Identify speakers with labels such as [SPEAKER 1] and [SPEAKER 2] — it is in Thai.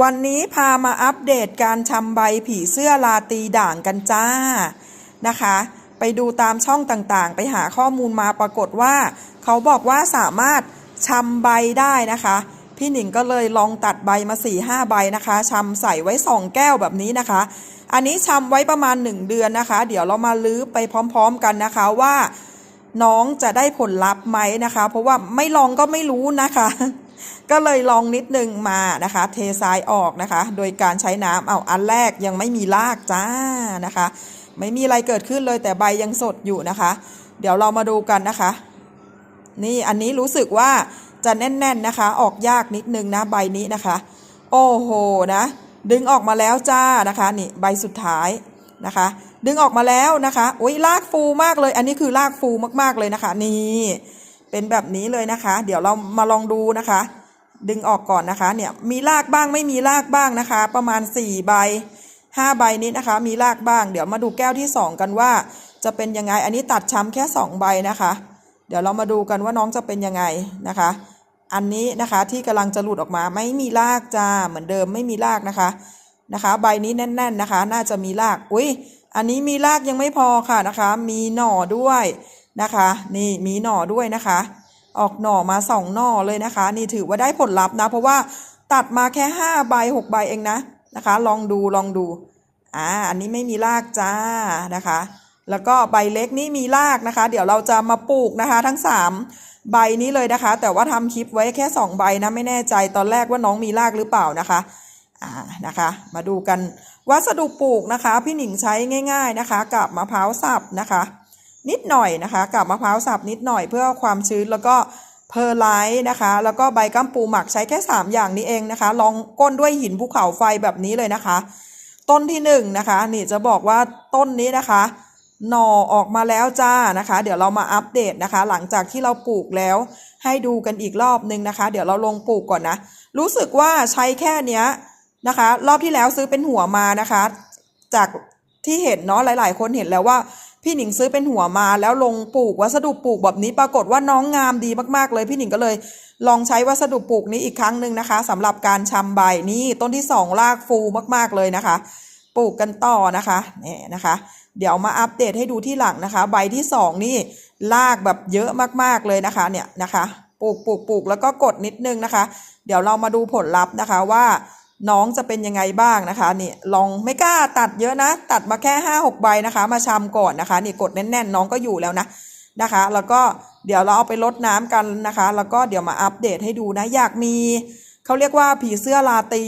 [SPEAKER 1] วันนี้พามาอัปเดตการชำใบผีเสื้อลาตีด่างกันจ้านะคะ ไปดูตามช่องต่างๆ ไปหาข้อมูลมาปรากฏว่า เขาบอกว่าสามารถชำใบได้นะคะ พี่หนิงก็เลยลองตัดใบมา4ี่ห้าใบนะคะชำใส่ไว้ 2 แก้วแบบนี้นะคะ อันนี้ชำไว้ประมาณ 1 เดือนนะคะ เดี๋ยวเรามาลื้อไปพร้อม ๆกันนะคะว่า น้องจะได้ผลลัพธ์ไหมนะคะ เพราะว่าไม่ลองก็ไม่รู้นะคะ ก็เลยลองนิดนึงมานะคะ เททรายออกนะคะ โดยการใช้น้ำเอาอันแรกยังไม่มีรากจ้านะคะ ไม่มีอะไรเกิดขึ้นเลยแต่ใบยังสดอยู่นะคะ เดี๋ยวเรามาดูกันนะคะ นี่อันนี้รู้สึกว่าจะแน่น ๆนะคะ ออกยากนิดนึงนะใบนี้นะคะ โอ้โหนะ ดึงออกมาแล้วจ้านะคะนี่ใบสุดท้ายนะคะ ดึงออกมาแล้วนะคะอุ้ยรากฟูมากเลย อันนี้คือรากฟูมากๆเลยนะคะ นี่เป็นแบบนี้เลยนะคะ เดี๋ยวเรามาลองดูนะคะ ดึงออกก่อนนะคะ เนี่ยมีรากบ้างไม่มีรากบ้างนะคะ ประมาณ 4 ใบ 5 ใบนี้นะคะ มีรากบ้าง เดี๋ยวมาดูแก้วที่ 2 กันว่า จะเป็นยังไง อันนี้ตัดช้ำแค่ 2 ใบนะคะ เดี๋ยวเรามาดูกันว่าน้องจะเป็นยังไงนะคะ อันนี้นะคะที่กำลังจะหลุดออกมาไม่มีรากจ้าเหมือนเดิมไม่มีรากนะคะนะคะ ใบนี้แน่น ๆนะคะ น่าจะมีรากอุ้ยอันนี้มีรากยังไม่พอค่ะนะคะ มีหน่อด้วยนะคะ นี่มีหน่อด้วยนะคะ ออกหน่อมาสองหน่อเลยนะคะ นี่ถือว่าได้ผลลัพธ์นะ เพราะว่าตัดมาแค่ห้าใบหกใบเองนะนะคะ ลองดูลองดูอ่าอันนี้ไม่มีรากจ้านะคะ แล้วก็ใบเล็กนี่มีรากนะคะ เดี๋ยวเราจะมาปลูกนะคะ ทั้งสามใบนี้เลยนะคะ แต่ว่าทำคลิปไว้แค่สองใบนะไม่แน่ใจตอนแรกว่าน้องมีรากหรือเปล่านะคะอ่านะคะ มาดูกันวัสดุปลูกนะคะ พี่หนิงใช้ง่าย ๆนะคะ กับมะพร้าวสับนะคะ นิดหน่อยนะคะกับมะพร้าวสับนิดหน่อยเพื่อความชื้นแล้วก็เพอร์ไลท์นะคะ แล้วก็ใบกัมปูหมักใช้แค่ 3 อย่างนี้เองนะคะ ลองก้นด้วยหินภูเขาไฟแบบนี้เลยนะคะ ต้นที่1นงนะคะนี่จะบอกว่าต้นนี้นะคะ หน่อออกมาแล้วจ้านะคะ เดี๋ยวเรามาอัปเดตนะคะ หลังจากที่เราปลูกแล้วให้ดูกันอีกรอบนึงนะคะ เดี๋ยวเราลงปลูกก่อนนะ รู้สึกว่าใช้แค่เนี้ยนะคะ รอบที่แล้วซื้อเป็นหัวมานะคะ จากที่เห็นเนาะหลาย ๆ คนเห็นแล้วว่า พี่หนิงซื้อเป็นหัวมาแล้วลงปลูกวัสดุปลูกแบบนี้ปรากฏว่าน้องงามดีมากๆ เลยพี่หนิงก็เลย ลองใช้วัสดุปลูกนี้อีกครั้งหนึ่งนะคะสำหรับการชำใบนี่ต้นที่สองรากฟูมากๆเลยนะคะ ปลูกกันต่อนะคะนี่นะคะ เดี๋ยวมาอัปเดตให้ดูที่หลังนะคะ ใบที่สองนี่รากแบบเยอะมากๆเลยนะคะเนี่ยนะคะ ปลูกปลูกปลูกแล้วก็กดนิดนึงนะคะ เดี๋ยวเรามาดูผลลัพธ์นะคะว่า น้องจะเป็นยังไงบ้างนะคะนี่ลองไม่กล้าตัดเยอะนะ ตัดมาแค่ห้าหกใบนะคะ มาชำก่อนนะคะนี่กดแน่นๆ น้องก็อยู่แล้วนะนะคะ แล้วก็เดี๋ยวเราเอาไปลดน้ำกันนะคะ แล้วก็เดี๋ยวมาอัปเดตให้ดูนะ อยากมีเขาเรียกว่าผีเสื้อลาตี